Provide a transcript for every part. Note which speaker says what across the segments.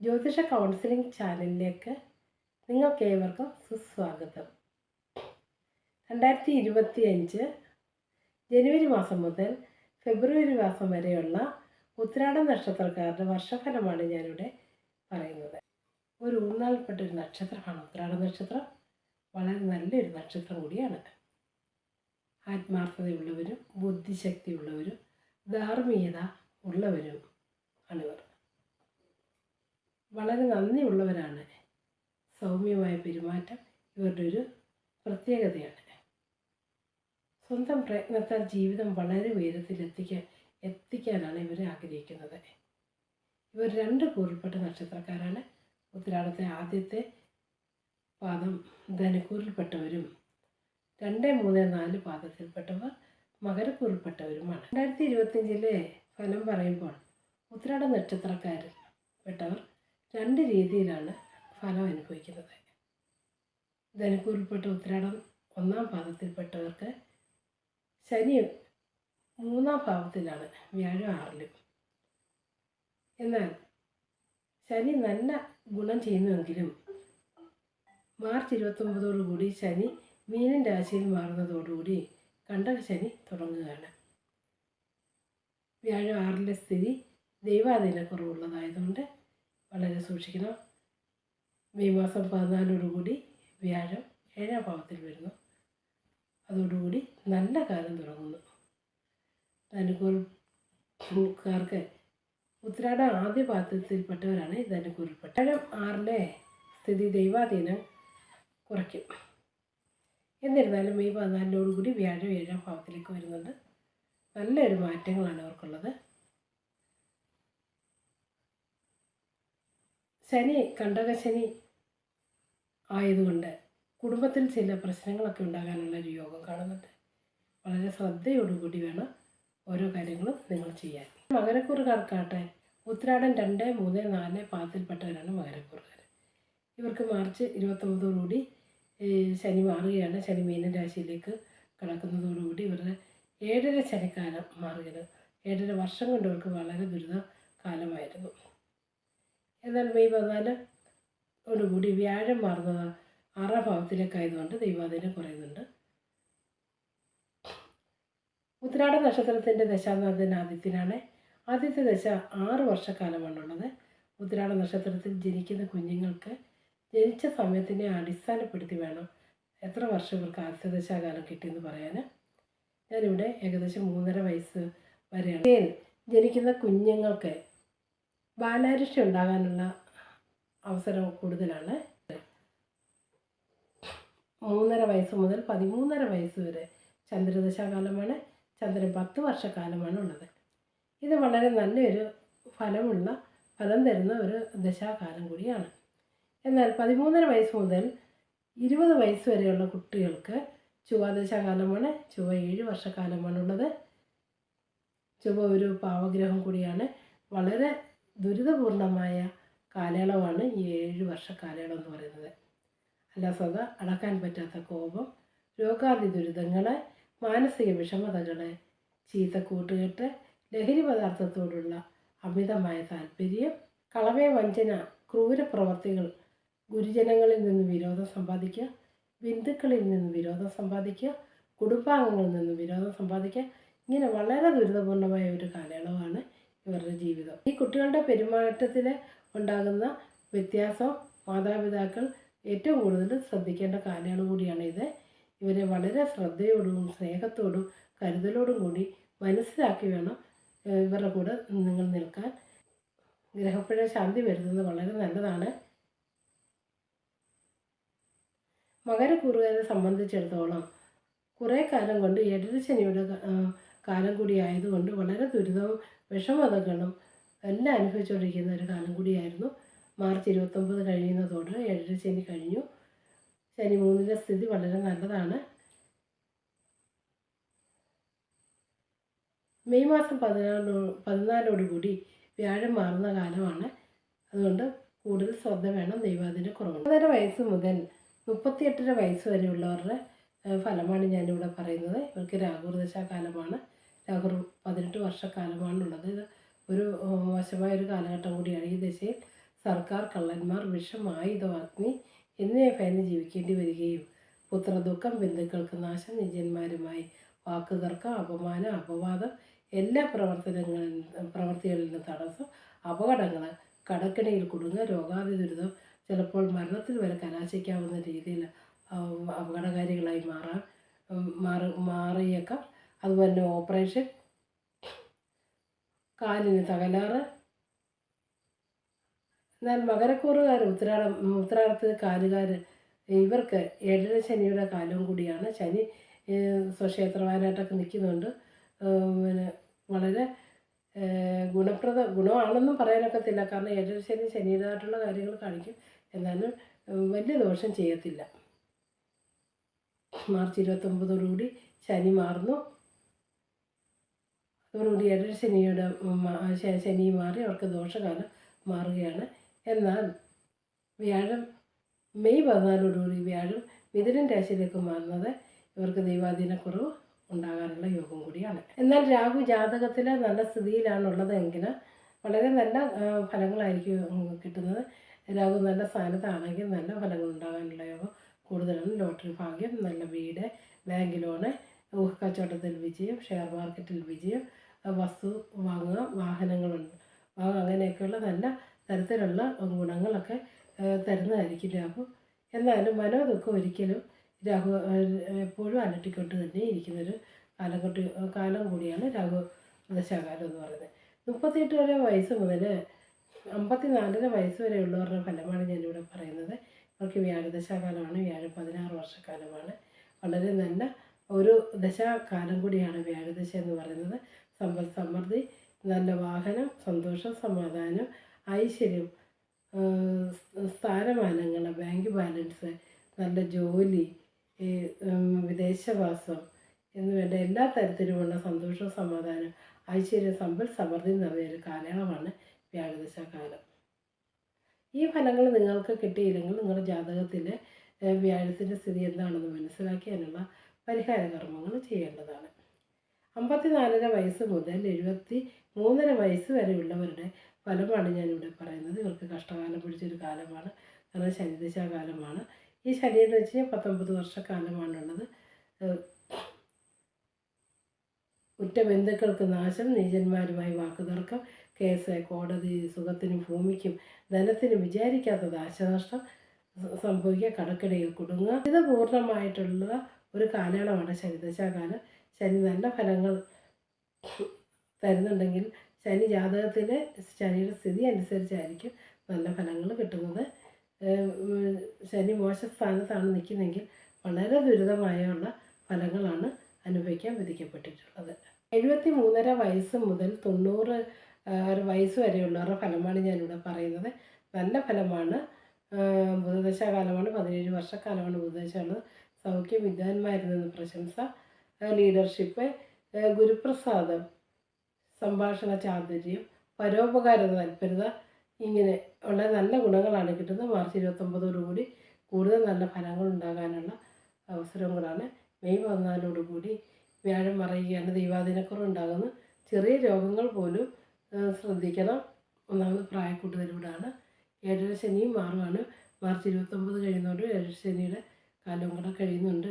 Speaker 1: ജ്യോതിഷ കൗൺസിലിംഗ് ചാനലിലേക്ക് നിങ്ങൾക്ക് ഏവർക്കും സുസ്വാഗതം. രണ്ടായിരത്തി ഇരുപത്തി അഞ്ച് ജനുവരി മാസം മുതൽ ഫെബ്രുവരി മാസം വരെയുള്ള ഉത്രാട നക്ഷത്രക്കാരുടെ വർഷഫലമാണ് ഞാനിവിടെ പറയുന്നത്. ഒരു ഊന്നാൽപ്പെട്ട ഒരു നക്ഷത്രമാണ്. ഉത്രാട നക്ഷത്രം വളരെ നല്ലൊരു നക്ഷത്രം കൂടിയാണ്. ആത്മാർത്ഥതയുള്ളവരും ബുദ്ധിശക്തിയുള്ളവരും ധാർമ്മികത ഉള്ളവരും ആണിവർ വളരെ നന്ദിയുള്ളവരാണ്. സൗമ്യമായ പെരുമാറ്റം ഇവരുടെ ഒരു പ്രത്യേകതയാണ്. സ്വന്തം പ്രയത്നത്താൽ ജീവിതം വളരെ ഉയരത്തിലെത്തിക്കാൻ എത്തിക്കാനാണ് ഇവർ ആഗ്രഹിക്കുന്നത്. ഇവർ രണ്ട് കൂറിൽപ്പെട്ട നക്ഷത്രക്കാരാണ്. ഉത്തരാടത്തെ ആദ്യത്തെ പാദം ധനുക്കൂറിൽപ്പെട്ടവരും രണ്ട് മൂന്ന് നാല് പാദത്തിൽപ്പെട്ടവർ മകരക്കൂറിൽപ്പെട്ടവരുമാണ്. രണ്ടായിരത്തി ഇരുപത്തിയഞ്ചിലെ ഫലം പറയുമ്പോൾ ഉത്രാട നക്ഷത്രക്കാരിൽ പെട്ടവർ രണ്ട് രീതിയിലാണ് ഫലം അനുഭവിക്കുന്നത്. ധനുക്കൂറിൽപ്പെട്ട ഉത്രാടം ഒന്നാം പാദത്തിൽപ്പെട്ടവർക്ക് ശനി മൂന്നാം ഭാവത്തിലാണ് വ്യാഴം ആറിലും. എന്നാൽ ശനി നല്ല ഗുണം ചെയ്യുന്നുവെങ്കിലും മാർച്ച് ഇരുപത്തൊമ്പതോടുകൂടി ശനി മീനൻ രാശിയിൽ മാറുന്നതോടുകൂടി കണ്ടക ശനി തുടങ്ങുകയാണ്. വ്യാഴം ആറിലെ സ്ഥിതി ദൈവാധീന കുറവുള്ളതായതുകൊണ്ട് വളരെ സൂക്ഷിക്കണം മെയ് മാസം പതിനാലോടുകൂടി വ്യാഴം ഏഴാം ഭാവത്തിൽ വരുന്നു. അതോടുകൂടി നല്ല കാലം തുടങ്ങുന്നു. ധനുക്കൂർക്കാർക്ക് ഉത്തരാട ആദ്യ പാത്രത്തിൽപ്പെട്ടവരാണ് ധനുക്കൂറിൽപ്പെട്ട വ്യാഴം ആറിലെ സ്ഥിതി ദൈവാധീനം കുറയ്ക്കും. എന്നിരുന്നാലും മെയ് പതിനാലിനോടുകൂടി വ്യാഴം ഏഴാം ഭാവത്തിലേക്ക് വരുന്നുണ്ട്. നല്ലൊരു മാറ്റങ്ങളാണ് അവർക്കുള്ളത്. ശനി കണ്ടകശനി ആയതുകൊണ്ട് കുടുംബത്തിൽ ചില പ്രശ്നങ്ങളൊക്കെ ഉണ്ടാകാനുള്ള ഒരു യോഗം കാണുന്നുണ്ട്. വളരെ ശ്രദ്ധയോടുകൂടി വേണം ഓരോ കാര്യങ്ങളും നിങ്ങൾ ചെയ്യാൻ. മകരക്കൂറുകാർക്കാട്ടെ ഉത്രാടം രണ്ട് മൂന്ന് നാല് പാദത്തിൽപ്പെട്ടവരാണ് മകരക്കൂറുകാർ ഇവർക്ക് മാർച്ച് ഇരുപത്തൊമ്പതോടുകൂടി ശനി മാറുകയാണ്. ശനി മീനൻ രാശിയിലേക്ക് കടക്കുന്നതോടുകൂടി ഇവരുടെ ഏഴര ശനിക്കാലം മാറുകയാണ്. ഏഴര വർഷം കൊണ്ട് ഇവർക്ക് വളരെ ദുരിത കാലമായിരുന്നു എന്നാൽ മെയ് പതിനാല് കൂടി വ്യാഴം മാറുന്നത് ആറാം ഭാവത്തിലേക്കായതുകൊണ്ട് ദൈവാധീനം കുറയുന്നുണ്ട്. ഉത്രാട നക്ഷത്രത്തിന്റെ ദശാനാഥൻ ആദ്യത്തിനാണ് ആദ്യത്തെ ദശ ആറ് വർഷക്കാലമാണുള്ളത്. ഉത്രാട നക്ഷത്രത്തിൽ ജനിക്കുന്ന കുഞ്ഞുങ്ങൾക്ക് ജനിച്ച സമയത്തിനെ അടിസ്ഥാനപ്പെടുത്തി വേണം എത്ര വർഷം ഇവർക്ക് ആദ്യത്തെ ദശാകാലം കിട്ടിയെന്ന് പറയാൻ ഞാനിവിടെ ഏകദേശം മൂന്നര വയസ്സ് വരെയാണ്. ജനിക്കുന്ന കുഞ്ഞുങ്ങൾക്ക് ബാലാരിഷ്ട ഉണ്ടാകാനുള്ള അവസരം കൂടുതലാണ്. മൂന്നര വയസ്സ് മുതൽ പതിമൂന്നര വയസ്സ് വരെ ചന്ദ്രദശാകാലമാണ്. ചന്ദ്രൻ പത്ത് വർഷക്കാലമാണ് ഉള്ളത്. ഇത് വളരെ നല്ലൊരു ഫലമുള്ള ഫലം തരുന്ന ഒരു ദശാകാലം കൂടിയാണ്. എന്നാൽ പതിമൂന്നര വയസ്സ് മുതൽ ഇരുപത് വയസ്സ് വരെയുള്ള കുട്ടികൾക്ക് ചൊവ്വാദശാകാലമാണ് ചൊവ്വ ഏഴ് വർഷക്കാലമാണുള്ളത് ചൊവ്വ ഒരു പാവഗ്രഹം കൂടിയാണ്. വളരെ ദുരിതപൂർണമായ കാലയളവാണ് ഈ ഏഴ് വർഷ കാലയളവ് എന്ന് പറയുന്നത്. അലസത അടക്കാൻ പറ്റാത്ത കോപം രോഗാദി ദുരിതങ്ങൾ മാനസിക വിഷമതകൾ ചീത്ത കൂട്ടുകെട്ട് ലഹരി പദാർത്ഥത്തോടുള്ള അമിതമായ താല്പര്യം കളവേ വഞ്ചന ക്രൂരപ്രവർത്തികൾ ഗുരുജനങ്ങളിൽ നിന്ന് വിരോധം സമ്പാദിക്കുക ബന്ധുക്കളിൽ നിന്ന് വിരോധം സമ്പാദിക്കുക കുടുംബാംഗങ്ങളിൽ നിന്ന് വിരോധം സമ്പാദിക്കുക ഇങ്ങനെ വളരെ ദുരിതപൂർണമായ ഒരു കാലയളവാണ് ഇവരുടെ ജീവിതം. ഈ കുട്ടികളുടെ പെരുമാറ്റത്തിൽ ഉണ്ടാകുന്ന വ്യത്യാസം മാതാപിതാക്കൾ ഏറ്റവും കൂടുതൽ ശ്രദ്ധിക്കേണ്ട കാലയളവ് കൂടിയാണ് ഇത്. ഇവരെ വളരെ ശ്രദ്ധയോടും സ്നേഹത്തോടും കരുതലോടും കൂടി മനസ്സിലാക്കി വേണം ഇവരുടെ കൂടെ നിങ്ങൾ നിൽക്കാൻ. ഗ്രഹപ്പുഴ ശാന്തി വരുന്നത് വളരെ നല്ലതാണ്. മകരക്കൂറുകാരെ സംബന്ധിച്ചിടത്തോളം കുറേ കാലം കൊണ്ട് എടരശനിയുടെ കാലം കൂടി ആയതുകൊണ്ട് വളരെ ദുരിതവും വിഷമതകളും എല്ലാം അനുഭവിച്ചുകൊണ്ടിരിക്കുന്ന ഒരു കാലം കൂടിയായിരുന്നു. മാർച്ച് ഇരുപത്തൊമ്പത് കഴിയുന്നതോടെ ഏഴര ശനി കഴിഞ്ഞു. ശനി മൂന്നിന്റെ സ്ഥിതി വളരെ നല്ലതാണ്. മെയ് മാസം പതിനാലോ പതിനാലോടുകൂടി വ്യാഴം മാറുന്ന കാലമാണ്. അതുകൊണ്ട് കൂടുതൽ ശ്രദ്ധ വേണം ദൈവാതിന്റെ കുറവുണ്ട് ഒന്നര വയസ്സ് മുതൽ മുപ്പത്തിയെട്ടര വയസ്സ് വരെയുള്ളവരുടെ ഫലമാണ് ഞാനിവിടെ പറയുന്നത്. ഇവർക്ക് രാഹുർദശ കാലമാണ് രാഹുർ പതിനെട്ട് വർഷക്കാലമാണുള്ളത്. ഇത് ഒരു മോശമായ ഒരു കാലഘട്ടം കൂടിയാണ്. ഈ ദശയിൽ സർക്കാർ കള്ളന്മാർ വിഷം ആയുധം അഗ്നി എന്നിവ ഭയന്ന് ജീവിക്കേണ്ടി വരികയും പുത്രദുഃഖം ബന്ധുക്കൾക്ക് നാശം നിജന്മാരുമായി വാക്കുതർക്കം അപമാനം അപവാദം എല്ലാ പ്രവർത്തനങ്ങളിൽ പ്രവർത്തികളിൽ നിന്ന് തടസ്സം അപകടങ്ങൾ കടക്കിണിയിൽ കുടുങ്ങുക രോഗാതി ദുരിതം ചിലപ്പോൾ മരണത്തിൽ വരെ കലാശിക്കാവുന്ന രീതിയിൽ അപകടകാരികളായി മാറാൻ മാറി മാറിയേക്കാം. അതുപോലെ തന്നെ ഓപ്പറേഷൻ കാലിന് തകരാറ്. എന്നാൽ മകരക്കൂറുകാർ ഉത്തരാടം ഉത്തരാടത്ത് കാലുകാർ ഇവർക്ക് ഏഴര ശനിയുടെ കാലവും കൂടിയാണ്. ശനി സ്വക്ഷേത്രവാനായിട്ടൊക്കെ നിൽക്കുന്നുണ്ട്. പിന്നെ വളരെ ഗുണപ്രദ ഗുണമാണെന്നും പറയാനൊക്കത്തില്ല. കാരണം ഏഴര ശനി ശനിയുടേതായിട്ടുള്ള കാര്യങ്ങൾ കാണിക്കും. എന്നാലും വലിയ ദോഷം ചെയ്യത്തില്ല. മാർച്ച് ഇരുപത്തൊമ്പതോടുകൂടി ശനി മാറുന്നു. അതോടുകൂടി ഏഴര ശനിയുടെ ശനി മാറി അവർക്ക് ദോഷകാലം മാറുകയാണ്. എന്നാൽ വ്യാഴം മെയ് പതിനാലോടുകൂടി വ്യാഴം മിഥുനൻ രാശിയിലേക്ക് മാറുന്നത് ഇവർക്ക് ദൈവാധീനക്കുറവ് ഉണ്ടാകാനുള്ള യോഗം കൂടിയാണ്. എന്നാൽ രാഹു ജാതകത്തിൽ നല്ല സ്ഥിതിയിലാണുള്ളത് എങ്കിൽ വളരെ നല്ല ഫലങ്ങളായിരിക്കും കിട്ടുന്നത്. രാഹു നല്ല സ്ഥാനത്താണെങ്കിൽ നല്ല ഫലങ്ങൾ കൂടുതലാണ് ലോട്ടറി ഭാഗ്യം നല്ല വീട് ബാങ്ക് ലോണ് ഊഹ കച്ചവടത്തിൽ വിജയം ഷെയർ മാർക്കറ്റിൽ വിജയം വസ്തു വാങ്ങുക വാഹനങ്ങളുണ്ട്. അങ്ങനെയൊക്കെയുള്ള നല്ല തരത്തിലുള്ള ഗുണങ്ങളൊക്കെ തരുന്നതായിരിക്കും രാഹു എന്നാലും മനോദുഃഖം ഒരിക്കലും രാഹു എപ്പോഴും അലട്ടിക്കൊണ്ട് തന്നെ ഇരിക്കുന്നൊരു കാലഘട്ട കാലം കൂടിയാണ് രാഹു ദശാകാലം എന്ന് പറയുന്നത്. മുപ്പത്തിയെട്ട് വരെ വയസ്സ് മുതൽ അമ്പത്തിനാലര വയസ്സ് വരെയുള്ളവരുടെ ഫലമാണ് ഞാനിവിടെ പറയുന്നത്. അവർക്ക് വ്യാഴദശാകാലമാണ് വ്യാഴ പതിനാറ് വർഷക്കാലമാണ്. വളരെ നല്ല ഒരു ദശാകാലം കൂടിയാണ് വ്യാഴദശ എന്ന് പറയുന്നത്. സമ്പൽ സമൃദ്ധി നല്ല വാഹനം സന്തോഷം സമാധാനം ഐശ്വര്യം സ്ഥാനമാനങ്ങൾ ബാങ്ക് ബാലൻസ് നല്ല ജോലി വിദേശവാസം എന്ന് വേണ്ട എല്ലാ തരത്തിലുമുള്ള സന്തോഷവും സമാധാനം ഐശ്വര്യ സമ്പൽ സമൃദ്ധി നിറഞ്ഞൊരു കാലയളവാണ് വ്യാഴദശ കാലം ഈ ഫലങ്ങൾ നിങ്ങൾക്ക് കിട്ടിയില്ലെങ്കിൽ നിങ്ങളുടെ ജാതകത്തിലെ വ്യാഴത്തിന്റെ സ്ഥിതി എന്താണെന്ന് മനസ്സിലാക്കിയതിനുള്ള പരിഹാര കർമ്മങ്ങൾ ചെയ്യേണ്ടതാണ്. അമ്പത്തിനാലര വയസ്സ് മുതൽ എഴുപത്തി മൂന്നര വയസ്സ് വരെയുള്ളവരുടെ ഫലമാണ് ഞാനിവിടെ പറയുന്നത്. ഇവർക്ക് കഷ്ടകാലം പിടിച്ചൊരു കാലമാണ്. കാരണം ശനിദശാകാലമാണ്. ഈ ശനി എന്ന് വെച്ച് കഴിഞ്ഞാൽ പത്തൊമ്പത് വർഷക്കാലമാണുള്ളത്. ഉറ്റ ബന്ധുക്കൾക്ക് നാശം നീചന്മാരുമായി വാക്കുതർക്കം കേസ് കോടതി സുഖത്തിനും ഭൂമിക്കും ധനത്തിനും വിചാരിക്കാത്ത നാശനഷ്ടം സ- സംഭവിക്കുക കടക്കിടയിൽ കുടുങ്ങുക. ഇത് പൂർണമായിട്ടുള്ള ഒരു കാലയളവാണ് ശനിദശാകാലം ശനി നല്ല ഫലങ്ങൾ തരുന്നുണ്ടെങ്കിൽ ശനി ജാതകത്തിലെ ശനിയുടെ സ്ഥിതി അനുസരിച്ചായിരിക്കും നല്ല ഫലങ്ങൾ കിട്ടുന്നത്. ശനി മോശ സ്ഥാനത്താണ് നിൽക്കുന്നതെങ്കിൽ വളരെ ദുരിതമായുള്ള ഫലങ്ങളാണ് അനുഭവിക്കാൻ വിധിക്കപ്പെട്ടിട്ടുള്ളത്. എഴുപത്തി മൂന്നര വയസ്സ് മുതൽ തൊണ്ണൂറ് ഒരു വയസ്സ് വരെയുള്ളവരുടെ ഫലമാണ് ഞാനിവിടെ പറയുന്നത്. നല്ല ഫലമാണ്. ആഹ് ബുധദശാകാലമാണ്. പതിനേഴ് വർഷക്കാലമാണ് ബുധദശ ഉള്ളത് പ്രശംസ ലീഡർഷിപ്പ് ഗുരുപ്രസാദം സംഭാഷണ ചാതുര്യം പരോപകാര താല്പര്യത ഇങ്ങനെ ഉള്ള നല്ല ഗുണങ്ങളാണ് കിട്ടുന്നത്. മാർച്ച് ഇരുപത്തൊമ്പതോടുകൂടി കൂടുതൽ നല്ല ഫലങ്ങൾ ഉണ്ടാകാനുള്ള അവസരങ്ങളാണ്. മെയ് പതിനാലോടുകൂടി വ്യാഴം മറയുകയാണ്. ദൈവാദിനക്കുറവ് ഉണ്ടാകുന്നു ചെറിയ രോഗങ്ങൾ പോലും ശ്രദ്ധിക്കണം. ഒന്നാമത് പ്രായക്കൂട്ടുതലൂടാണ് ഏഴര ശനിയും മാറുവാണ് മാർച്ച് ഇരുപത്തൊമ്പത് കഴിയുന്നതുകൊണ്ട് ഏഴര ശനിയുടെ കാലവും കൂടെ കഴിയുന്നുണ്ട്.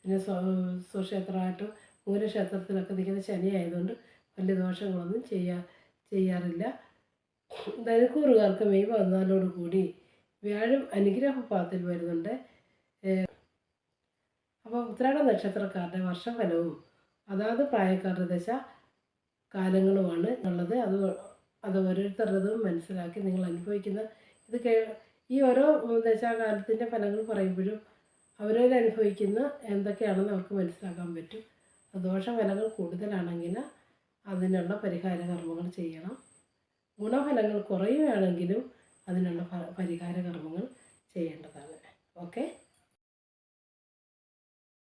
Speaker 1: പിന്നെ സ്വ- സ്വക്ഷേത്രമായിട്ടും മൂലക്ഷേത്രത്തിലൊക്കെ നിൽക്കുന്ന ശനി ആയതുകൊണ്ട് വലിയ ദോഷങ്ങളൊന്നും ചെയ്യാ ചെയ്യാറില്ല. ധനുക്കൂറുകാർക്ക് മെയ് പതിനാലോട് കൂടി വ്യാഴം അനുഗ്രഹപാത്തിൽ വരുന്നുണ്ട്. അപ്പോൾ ഉത്രാട നക്ഷത്രക്കാരുടെ വർഷഫലവും അതാത് പ്രായക്കാരുടെ ദശ കാലങ്ങളുമാണ് ഉള്ളത്. അത് അത് ഓരോരുത്തരുടേതും മനസ്സിലാക്കി നിങ്ങൾ അനുഭവിക്കുന്ന ഇത് കേ ഈ ഓരോ ദശാകാലത്തിന്റെ ഫലങ്ങൾ പറയുമ്പോഴും അവരവരനുഭവിക്കുന്ന എന്തൊക്കെയാണെന്ന് അവർക്ക് മനസ്സിലാക്കാൻ പറ്റും. ദോഷഫലങ്ങൾ കൂടുതലാണെങ്കിൽ അതിനുള്ള പരിഹാര കർമ്മങ്ങൾ ചെയ്യണം. ഗുണഫലങ്ങൾ കുറയുകയാണെങ്കിലും അതിനുള്ള പരിഹാര കർമ്മങ്ങൾ ചെയ്യേണ്ടതാണ്. ഓക്കെ?